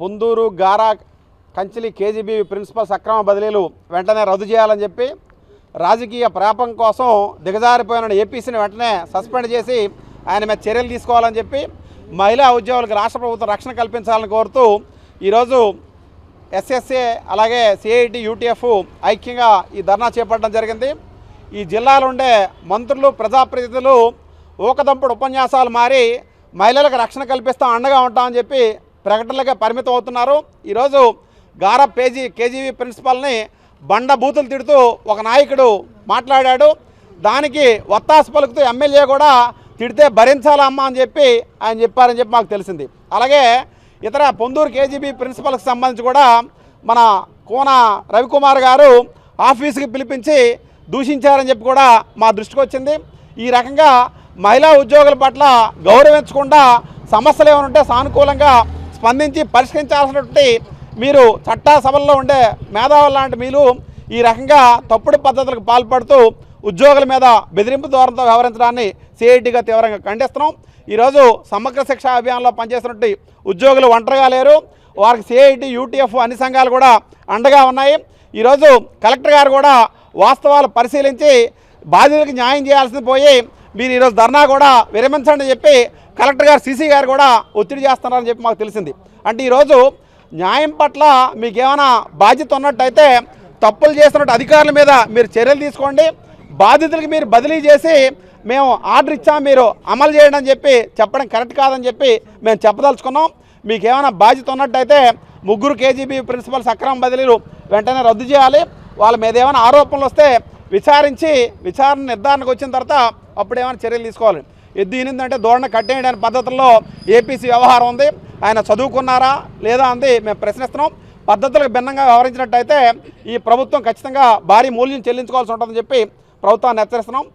పొందూరు గారా Kanchili KGB principal సక్రమ బదిలీలు వెంటనే రద్దు చేయాలని చెప్పి రాజకీయ ప్రాపం కోసం దిగజారిపోయిన ఏపీసీని వెంటనే సస్పెండ్ చేసి ఆయన మీద చర్యలు తీసుకోవాలని చెప్పి మహిళా ఉద్యోగులకు రాష్ట్ర ప్రభుత్వం రక్షణ కల్పించాలని కోరుతూ ఈరోజు ఎస్ఎస్ఏ అలాగే సిఐటి యూటీఎఫ్ ఐక్యంగా ఈ ధర్నా చేపట్టడం జరిగింది. ఈ జిల్లాలో ఉండే మంత్రులు ప్రజాప్రతినిధులు ఊకదంపుడు ఉపన్యాసాలు మారి మహిళలకు రక్షణ కల్పిస్తాం అండగా ఉంటామని చెప్పి ప్రకటనలకే పరిమితం అవుతున్నారు. ఈరోజు గారా పేజీ కేజీవీ ప్రిన్సిపల్ని బండ బూతులు తిడుతూ ఒక నాయకుడు మాట్లాడాడు. దానికి వత్తాసు పలుకుతూ ఎమ్మెల్యే కూడా తిడితే భరించాలమ్మా అని చెప్పి ఆయన చెప్పారని చెప్పి మాకు తెలిసింది. అలాగే ఇతర పొందూరు కేజీబీ ప్రిన్సిపల్కి సంబంధించి కూడా మన కోన రవికుమార్ గారు ఆఫీస్కి పిలిపించి దూషించారని చెప్పి కూడా మా దృష్టికి వచ్చింది. ఈ రకంగా మహిళా ఉద్యోగుల పట్ల గౌరవించకుండా సమస్యలు ఏమైనా ఉంటే సానుకూలంగా స్పందించి పరిష్కరించాల్సినటువంటి మీరు చట్టా సభల్లో ఉండే మేధావులు లాంటి మీరు ఈ రకంగా తప్పుడు పద్ధతులకు పాల్పడుతూ ఉద్యోగుల మీద బెదిరింపు ధోరణితో వ్యవహరించడాన్ని సిఐటిగా తీవ్రంగా ఖండిస్తున్నాం. ఈరోజు సమగ్ర శిక్ష అభియాన్లో పనిచేసినటువంటి ఉద్యోగులు ఒంటరిగా లేరు. వారికి సిఐటి యూటీఎఫ్ అన్ని సంఘాలు కూడా అండగా ఉన్నాయి. ఈరోజు కలెక్టర్ గారు కూడా వాస్తవాలు పరిశీలించి బాధితులకు న్యాయం చేయాల్సింది పోయి మీరు ఈరోజు ధర్నా కూడా విరమించండి అని చెప్పి కలెక్టర్ గారు సీసీ గారు కూడా ఒత్తిడి చేస్తున్నారని చెప్పి మాకు తెలిసింది. అంటే ఈరోజు న్యాయం పట్ల మీకేమైనా బాధ్యత ఉన్నట్టయితే తప్పులు చేస్తున్నట్టు అధికారుల మీద మీరు చర్యలు తీసుకోండి. బాధితులకి మీరు బదిలీ చేసి మేము ఆర్డర్ ఇచ్చాం మీరు అమలు చేయండి అని చెప్పి చెప్పడం కరెక్ట్ కాదని చెప్పి మేము చెప్పదలుచుకున్నాం. మీకు ఏమైనా బాధ్యత ఉన్నట్టయితే ముగ్గురు కేజీబీ ప్రిన్సిపల్ సక్రమ బదిలీలు వెంటనే రద్దు చేయాలి. వాళ్ళ మీద ఏమైనా ఆరోపణలు వస్తే విచారించి విచారణ నిర్ధారణకు వచ్చిన తర్వాత అప్పుడు ఏమైనా చర్యలు తీసుకోవాలి. ఎద్దు ఈనిందంటే దూడన కట్టేయండి పద్ధతుల్లో ఏపీసీ వ్యవహారం ఉంది. ఆయన చదువుకున్నారా లేదా అంది మేము ప్రశ్నిస్తున్నాం. పద్ధతులకు భిన్నంగా వ్యవహరించినట్టయితే ఈ ప్రభుత్వం ఖచ్చితంగా భారీ మూల్యం చెల్లించుకోవాల్సి ఉంటుందని చెప్పి ప్రభుత్వాన్ని హెచ్చరిస్తున్నాం.